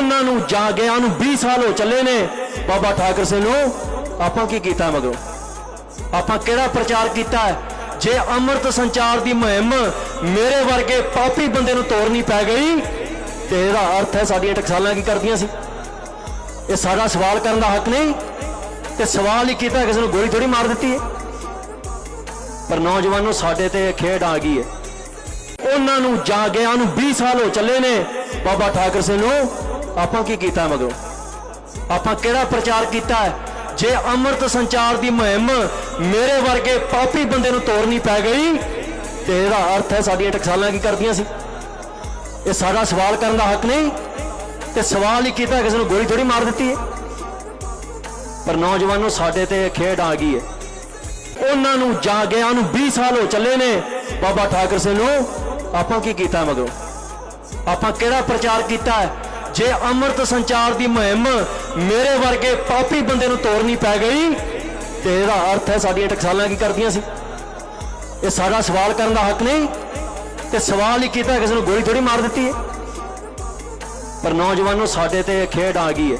ਉਹਨਾਂ ਨੂੰ ਜਾ ਗਿਆ ਨੂੰ 20 ਸਾਲ ਹੋ ਚੱਲੇ ਨੇ। ਬਾਬਾ ਠਾਕਰ ਸਿੰਘ ਨੂੰ ਆਪਾਂ ਕੀ ਕੀਤਾ ਮਗਰੋਂ? ਆਪਾਂ ਕਿਹੜਾ ਪ੍ਰਚਾਰ ਕੀਤਾ ਜੇ ਅੰਮ੍ਰਿਤ ਸੰਚਾਰ ਦੀ ਮੁਹਿੰਮ ਮੇਰੇ ਵਰਗੇ ਪਾਪੀ ਬੰਦੇ ਨੂੰ ਤੋੜਨੀ ਪੈ ਗਈ, ਤੇ ਇਹਦਾ ਅਰਥ ਹੈ ਸਾਡੀਆਂ ਟਕਸਾਲਾਂ ਕੀ ਕਰਦੀਆਂ ਸੀ? ਇਹ ਸਾਡਾ ਸਵਾਲ ਕਰਨ ਦਾ ਹੱਕ ਨਹੀਂ, ਤੇ ਸਵਾਲ ਹੀ ਕੀਤਾ ਕਿਸੇ ਨੂੰ ਗੋਲੀ ਥੋੜੀ ਮਾਰ ਦਿੱਤੀ ਹੈ। ਪਰ ਨੌਜਵਾਨੋ, ਸਾਡੇ ਤੇ ਖੇਡ ਆ ਗਈ ਹੈ। ਉਹਨਾਂ ਨੂੰ ਜਾ ਗਿਆ ਨੂੰ 20 ਸਾਲ ਹੋ ਚੱਲੇ ਨੇ। ਬਾਬਾ ਠਾਕਰ ਸਿੰਘ ਨੂੰ ਆਪਾਂ ਕੀ ਕੀਤਾ ਮਗਰੋਂ? ਆਪਾਂ ਕਿਹੜਾ ਪ੍ਰਚਾਰ ਕੀਤਾ ਹੈ? ਜੇ ਅੰਮ੍ਰਿਤ ਸੰਚਾਰ ਦੀ ਮੁਹਿੰਮ ਮੇਰੇ ਵਰਗੇ ਪਾਪੀ ਬੰਦੇ ਨੂੰ ਤੋੜਨੀ ਪੈ ਗਈ, ਤੇ ਇਹਦਾ ਅਰਥ ਹੈ ਸਾਡੀਆਂ ਟਕਸਾਲਾਂ ਕੀ ਕਰਦੀਆਂ ਸੀ? ਇਹ ਸਾਡਾ ਸਵਾਲ ਕਰਨ ਦਾ ਹੱਕ ਨਹੀਂ। ਤੇ ਸਵਾਲ ਹੀ ਕੀਤਾ, ਕਿਸੇ ਨੂੰ ਗੋਲੀ ਥੋੜੀ ਮਾਰ ਦਿੱਤੀ ਹੈ। ਪਰ ਨੌਜਵਾਨੋ, ਸਾਡੇ ਤੇ ਖੇਡ ਆ ਗਈ ਹੈ। ਉਹਨਾਂ ਨੂੰ ਜਾ ਗਿਆ ਨੂੰ 20 ਸਾਲ ਹੋ ਚੱਲੇ ਨੇ। ਬਾਬਾ ਠਾਕਰ ਸਿੰਘ ਨੂੰ ਆਪਾਂ ਕੀ ਕੀਤਾ ਮਗਰੋਂ? ਆਪਾਂ ਕਿਹੜਾ ਪ੍ਰਚਾਰ ਕੀਤਾ ਹੈ? ਜੇ ਅੰਮ੍ਰਿਤ ਸੰਚਾਰ ਦੀ ਮੁਹਿੰਮ ਮੇਰੇ ਵਰਗੇ ਪਾਪੀ ਬੰਦੇ ਨੂੰ ਤੋੜਨੀ ਪੈ ਗਈ, ਤੇ ਇਹਦਾ ਅਰਥ ਹੈ ਸਾਡੀਆਂ ਟਕਸਾਲਾਂ ਕੀ ਕਰਦੀਆਂ ਸੀ? ਇਹ ਸਾਡਾ ਸਵਾਲ ਕਰਨ ਦਾ ਹੱਕ ਨਹੀਂ, ਤੇ ਸਵਾਲ ਹੀ ਕੀਤਾ, ਕਿਸੇ ਨੂੰ ਗੋਲੀ ਥੋੜੀ ਮਾਰ ਦਿੱਤੀ ਹੈ। ਪਰ ਨੌਜਵਾਨੋ ਸਾਡੇ ਤੇ ਖੇਡ ਆ ਗਈ ਹੈ।